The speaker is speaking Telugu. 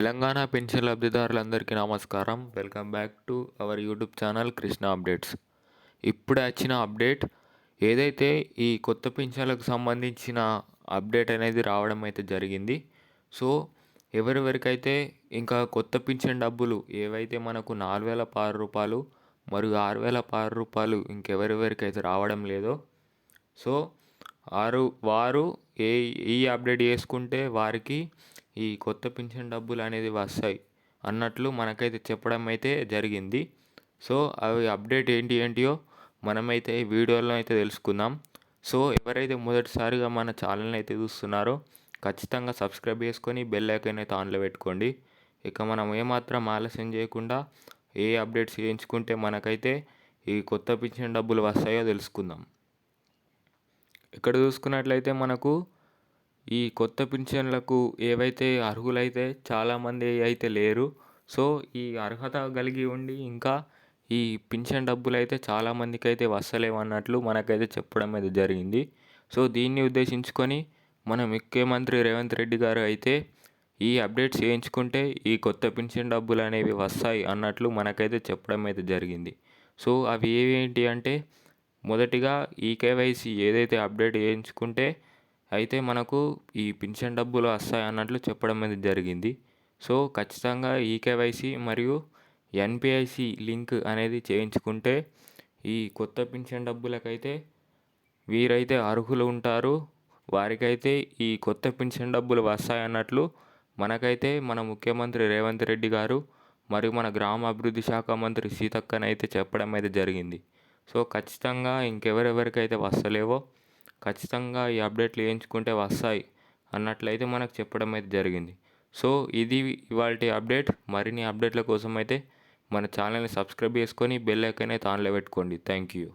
తెలంగాణ పెన్షన్ లబ్ధిదారులందరికీ నమస్కారం. Welcome back to our YouTube channel Krishna updates. ఇప్పుడు వచ్చిన అప్డేట్ ఏదైతే ఈ కొత్త పెన్షన్లకు సంబంధించిన అప్డేట్ అనేది రావడం అయితే జరిగింది. సో ఎవరెవరికైతే ఇంకా కొత్త పింఛన్ డబ్బులు ఏవైతే మనకు నాలుగు వేల ఆరు రూపాయలు మరియు ఆరు వేల ఆరు రూపాయలు ఇంకెవరెవరికైతే రావడం లేదో సో వారు వారు ఏ ఈ అప్డేట్ చేసుకుంటే వారికి ఈ కొత్త పింఛన్ డబ్బులు అనేది వస్తాయి అన్నట్లు మనకైతే చెప్పడం అయితే జరిగింది. సో అవి అప్డేట్ ఏంటి ఏంటియో మనమైతే ఈ వీడియోలో అయితే తెలుసుకుందాం. సో ఎవరైతే మొదటిసారిగా మన ఛానల్ని అయితే చూస్తున్నారో ఖచ్చితంగా సబ్స్క్రైబ్ చేసుకొని బెల్ ఐకాన్ అయితే ఆన్లో పెట్టుకోండి. ఇక మనం ఏమాత్రం ఆలస్యం చేయకుండా ఏ అప్డేట్స్ చేయించుకుంటే మనకైతే ఈ కొత్త పింఛన్ డబ్బులు వస్తాయో తెలుసుకుందాం. ఇక్కడ చూసుకున్నట్లయితే మనకు ఈ కొత్త పింఛన్లకు ఏవైతే అర్హులైతే చాలామంది అయితే లేరు. సో ఈ అర్హత కలిగి ఉండి ఇంకా ఈ పింఛన్ డబ్బులు అయితే చాలామందికి అయితే వస్తలేవు అన్నట్లు మనకైతే చెప్పడం అయితే జరిగింది. సో దీన్ని ఉద్దేశించుకొని మన ముఖ్యమంత్రి రేవంత్ రెడ్డి గారు అయితే ఈ అప్డేట్స్ చేయించుకుంటే ఈ కొత్త పింఛన్ డబ్బులు అనేవి వస్తాయి అన్నట్లు మనకైతే చెప్పడం అయితే జరిగింది. సో అవి ఏవేంటి అంటే మొదటిగా ఈ కేవైసీ ఏదైతే అప్డేట్ చేయించుకుంటే అయితే మనకు ఈ పింఛన్ డబ్బులు వస్తాయి అన్నట్లు చెప్పడం అనేది జరిగింది. సో ఖచ్చితంగా ఈ కేవైసీ మరియు ఎన్పిఐసి లింక్ అనేది చేయించుకుంటే ఈ కొత్త పింఛన్ డబ్బులకైతే వీరైతే అర్హులు ఉంటారు. వారికైతే ఈ కొత్త పింఛన్ డబ్బులు వస్తాయన్నట్లు మనకైతే మన ముఖ్యమంత్రి రేవంత్ రెడ్డి గారు మరియు మన గ్రామ అభివృద్ధి శాఖ మంత్రి సీతక్కనైతే చెప్పడం అయితే జరిగింది. సో ఖచ్చితంగా ఇంకెవరెవరికైతే వస్తలేవో ఖచ్చితంగా ఈ అప్డేట్లు వేయించుకుంటే వస్తాయి అన్నట్లయితే మనకు చెప్పడం అయితే జరిగింది. సో ఇది ఇవాళ అప్డేట్. మరిన్ని అప్డేట్ల కోసం అయితే మన ఛానల్ని సబ్స్క్రైబ్ చేసుకొని బెల్ ఐకాన్ అయితే ఆన్లో పెట్టుకోండి. Thank you.